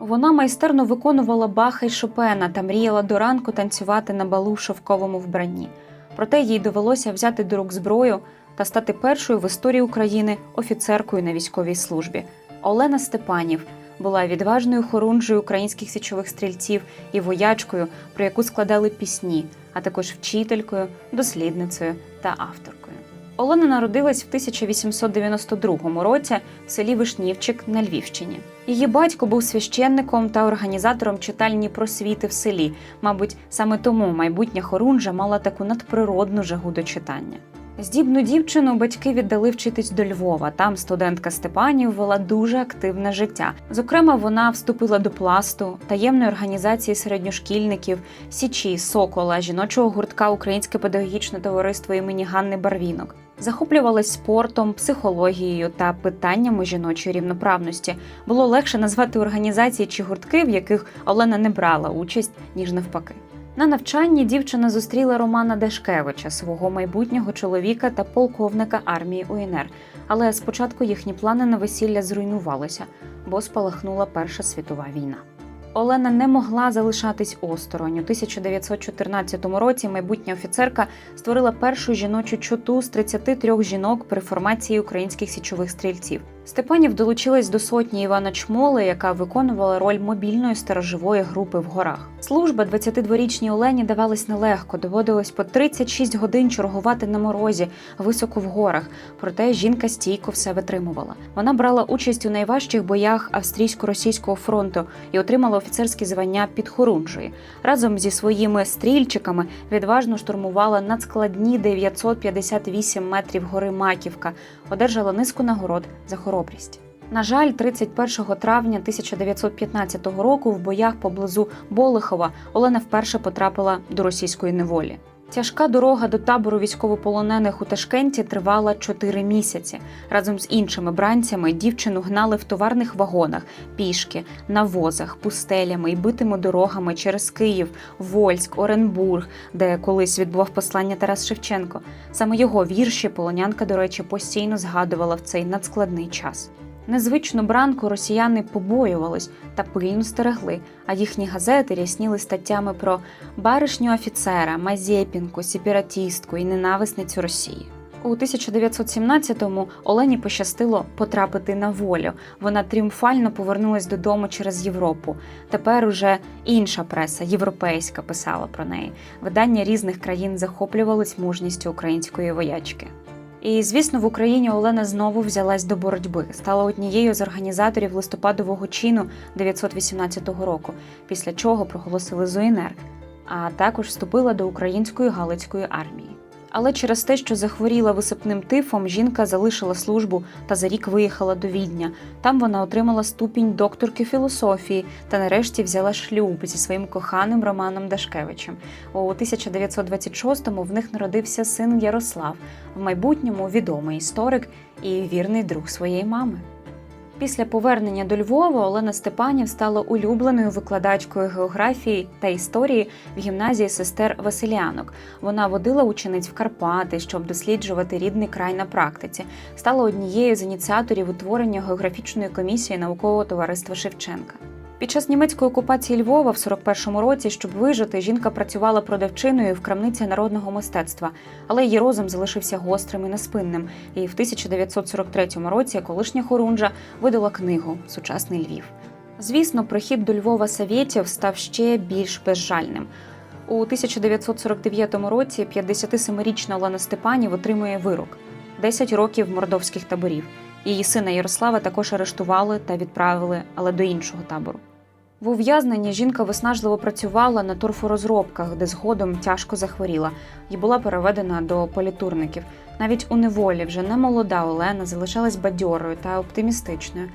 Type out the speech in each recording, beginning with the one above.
Вона майстерно виконувала Баха й Шопена та мріяла до ранку танцювати на балу в шовковому вбранні. Проте їй довелося взяти до рук зброю та стати першою в історії України офіцеркою на військовій службі. Олена Степанів була відважною хорунжею українських січових стрільців і воячкою, про яку складали пісні, а також вчителькою, дослідницею та авторкою. Олена народилась в 1892 році в селі Вишнівчик на Львівщині. Її батько був священником та організатором читальні просвіти в селі. Мабуть, саме тому майбутня хорунжа мала таку надприродну жагу до читання. Здібну дівчину батьки віддали вчитись до Львова. Там студентка Степанів вела дуже активне життя. Зокрема, вона вступила до пласту, таємної організації середньошкільників, січі, сокола, жіночого гуртка Українське педагогічне товариство імені Ганни Барвінок. Захоплювалась спортом, психологією та питаннями жіночої рівноправності. Було легше назвати організації чи гуртки, в яких Олена не брала участь, ніж навпаки. На навчанні дівчина зустріла Романа Дашкевича, свого майбутнього чоловіка та полковника армії УНР. Але спочатку їхні плани на весілля зруйнувалися, бо спалахнула Перша світова війна. Олена не могла залишатись осторонь. У 1914 році майбутня офіцерка створила першу жіночу чоту з 33 жінок при формації українських січових стрільців. Степанів долучилась до сотні Івана Чмоли, яка виконувала роль мобільної сторожової групи в горах. Служба 22-річній Олені давалась нелегко. Доводилось по 36 годин чергувати на морозі, високо в горах. Проте жінка стійко все витримувала. Вона брала участь у найважчих боях австрійсько-російського фронту і отримала офіцерські звання підхорунжої. Разом зі своїми стрільчиками відважно штурмувала надскладні 958 метрів гори Маківка, одержала низку нагород за хоробрість. На жаль, 31 травня 1915 року в боях поблизу Болихова Олена вперше потрапила до російської неволі. Тяжка дорога до табору військовополонених у Ташкенті тривала 4 місяці. Разом з іншими бранцями дівчину гнали в товарних вагонах, пішки, на возах, пустелями і битими дорогами через Київ, Вольськ, Оренбург, де колись відбував послання Тарас Шевченко. Саме його вірші полонянка, до речі, постійно згадувала в цей надскладний час. Незвичну бранку росіяни побоювались та пильно стерегли, а їхні газети рясніли статтями про баришню офіцера, мазєпінку, сепаратістку і ненависницю Росії. У 1917-му Олені пощастило потрапити на волю. Вона тріумфально повернулась додому через Європу. Тепер уже інша преса, європейська, писала про неї. Видання різних країн захоплювались мужністю української воячки. І звісно, в Україні Олена знову взялась до боротьби, стала однією з організаторів листопадового чину 918 року, після чого проголосили ЗУНР, а також вступила до української галицької армії. Але через те, що захворіла висипним тифом, жінка залишила службу та за рік виїхала до Відня. Там вона отримала ступінь докторки філософії та нарешті взяла шлюб зі своїм коханим Романом Дашкевичем. У 1926-му в них народився син Ярослав, в майбутньому відомий історик і вірний друг своєї мами. Після повернення до Львова Олена Степанів стала улюбленою викладачкою географії та історії в гімназії сестер Василянок. Вона водила учениць в Карпати, щоб досліджувати рідний край на практиці. Стала однією з ініціаторів утворення географічної комісії наукового товариства Шевченка. Під час німецької окупації Львова в 41-му році, щоб вижити, жінка працювала продавчиною в крамниці народного мистецтва, але її розум залишився гострим і неспинним. І в 1943 році колишня хорунжа видала книгу Сучасний Львів. Звісно, прихід до Львова Совєтів став ще більш безжальним. У 1949 році 57-річна Олена Степанів отримує вирок 10 років мордовських таборів. Її сина Ярослава також арештували та відправили, але до іншого табору. В ув'язненні жінка виснажливо працювала на торфорозробках, де згодом тяжко захворіла, і була переведена до політурників. Навіть у неволі вже не молода Олена залишалась бадьорою та оптимістичною.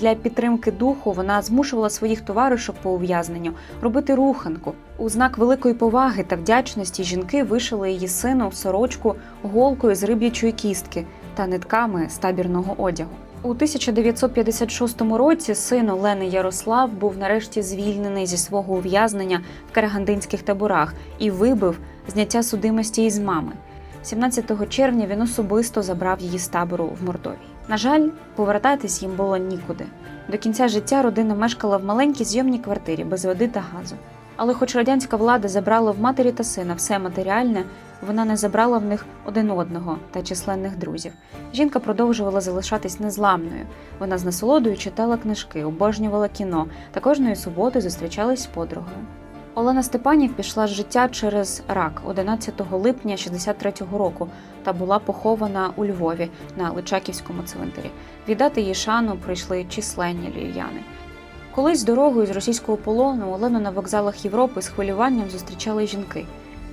Для підтримки духу вона змушувала своїх товаришок по ув'язненню робити руханку. У знак великої поваги та вдячності жінки вишили її сину сорочку голкою з риб'ячої кістки та нитками з табірного одягу. У 1956 році син Олени Ярослав був нарешті звільнений зі свого ув'язнення в карагандинських таборах і вибив зняття судимості із мами. 17 червня він особисто забрав її з табору в Мордовії. На жаль, повертатись їм було нікуди. До кінця життя родина мешкала в маленькій зйомній квартирі без води та газу. Але хоч радянська влада забрала в матері та сина все матеріальне, вона не забрала в них один одного та численних друзів. Жінка продовжувала залишатись незламною. Вона з насолодою читала книжки, обожнювала кіно та кожної суботи зустрічалась з подругою. Олена Степанів пішла з життя через рак 11 липня 63-го року та була похована у Львові на Личаківському цвинтарі. Віддати їй шану прийшли численні львів'яни. Колись дорогою з російського полону Олену на вокзалах Європи з хвилюванням зустрічали жінки.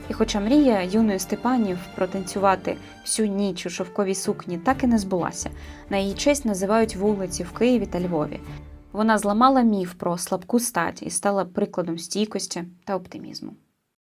І хоча мрія юної Степанів протанцювати всю ніч у шовковій сукні так і не збулася, на її честь називають вулиці в Києві та Львові. Вона зламала міф про слабку стать і стала прикладом стійкості та оптимізму.